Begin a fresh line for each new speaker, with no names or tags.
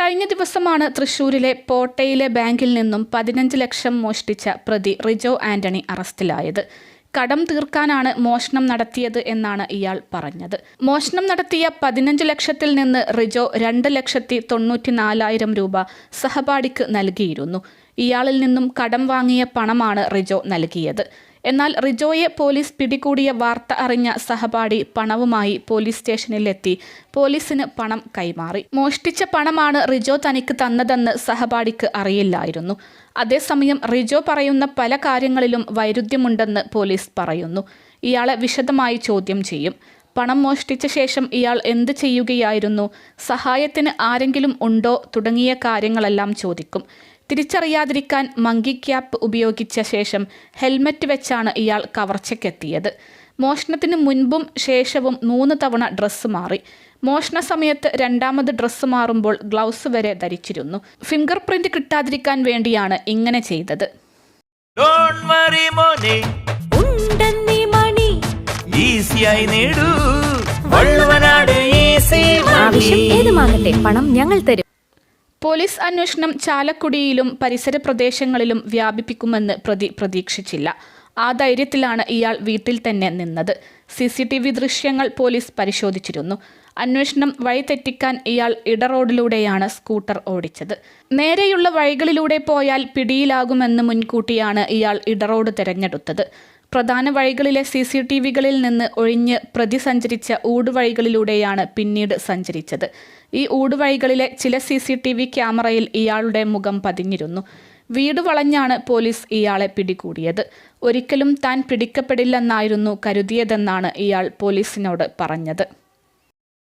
കഴിഞ്ഞ ദിവസമാണ് തൃശൂരിലെ പോട്ടയിലെ ബാങ്കിൽ നിന്നും പതിനഞ്ച് ലക്ഷം മോഷ്ടിച്ച പ്രതി റിജോ ആന്റണി അറസ്റ്റിലായത്. കടം തീർക്കാനാണ് മോഷണം നടത്തിയത് എന്നാണ് ഇയാൾ പറഞ്ഞത്. മോഷണം നടത്തിയ പതിനഞ്ച് ലക്ഷത്തിൽ നിന്ന് റിജോ രണ്ട് ലക്ഷത്തി തൊണ്ണൂറ്റി നാലായിരം രൂപ സഹപാഠിക്ക് നൽകിയിരുന്നു. ഇയാളിൽ നിന്നും കടം വാങ്ങിയ പണമാണ് റിജോ നൽകിയത്. എന്നാൽ റിജോയെ പോലീസ് പിടികൂടിയ വാർത്ത അറിഞ്ഞ സഹപാഠി പണവുമായി പോലീസ് സ്റ്റേഷനിലെത്തി. പോലീസിന് പണം കൈമാറി. മോഷ്ടിച്ച പണമാണ് റിജോ തനിക്ക് തന്നതെന്ന് സഹപാഠിക്ക് അറിയില്ലായിരുന്നു. അതേസമയം റിജോ പറയുന്ന പല കാര്യങ്ങളിലും വൈരുദ്ധ്യമുണ്ടെന്ന് പോലീസ് പറയുന്നു. ഇയാളെ വിശദമായി ചോദ്യം ചെയ്യും. പണം മോഷ്ടിച്ച ശേഷം ഇയാൾ എന്ത് ചെയ്യുകയായിരുന്നു? സഹായത്തിന് ആരെങ്കിലും ഉണ്ടോ? തുടങ്ങിയ കാര്യങ്ങളെല്ലാം ചോദിക്കും. തിരിച്ചറിയാതിരിക്കാൻ മങ്കി ക്യാപ്പ് ഉപയോഗിച്ച ശേഷം ഹെൽമറ്റ് വെച്ചാണ് ഇയാൾ കവർച്ചയ്ക്കെത്തിയത്. മോഷണത്തിന് മുൻപും ശേഷവും മൂന്ന് തവണ ഡ്രസ്സ് മാറി. മോഷണ സമയത്ത് രണ്ടാമത് ഡ്രസ്സ് മാറുമ്പോൾ ഗ്ലൗസ് വരെ ധരിച്ചിരുന്നു. ഫിംഗർ പ്രിന്റ് കിട്ടാതിരിക്കാൻ വേണ്ടിയാണ് ഇങ്ങനെ ചെയ്തത്.
പണം ഞങ്ങൾ തരും.
പോലീസ് അന്വേഷണം ചാലക്കുടിയിലും പരിസര പ്രദേശങ്ങളിലും വ്യാപിപ്പിക്കുമെന്ന് പ്രതി പ്രതീക്ഷിച്ചില്ല. ആ ധൈര്യത്തിലാണ് ഇയാൾ വീട്ടിൽ തന്നെ നിന്നത്. സി സി ടി വി ദൃശ്യങ്ങൾ പോലീസ് പരിശോധിച്ചിരുന്നു. അന്വേഷണം വഴിതെറ്റിക്കാൻ ഇയാൾ ഇടറോഡിലൂടെയാണ് സ്കൂട്ടർ ഓടിച്ചത്. നേരെയുള്ള വഴികളിലൂടെ പോയാൽ പിടിയിലാകുമെന്ന് മുൻകൂട്ടിയാണ് ഇയാൾ ഇടറോഡ് തിരഞ്ഞെടുത്തത്. പ്രധാന വഴികളിലെ സി സി ടി വികളിൽ നിന്ന് ഒഴിഞ്ഞ് പ്രതി സഞ്ചരിച്ച ഊടുവഴികളിലൂടെയാണ് പിന്നീട് സഞ്ചരിച്ചത്. ഈ ഊടുവഴികളിലെ ചില സി സി ടി വി ക്യാമറയിൽ ഇയാളുടെ മുഖം പതിഞ്ഞിരുന്നു. വീട് വളഞ്ഞാണ് പോലീസ് ഇയാളെ പിടികൂടിയത്. ഒരിക്കലും താൻ പിടിക്കപ്പെടില്ലെന്നായിരുന്നു കരുതിയതെന്നാണ് ഇയാൾ പോലീസിനോട് പറഞ്ഞത്.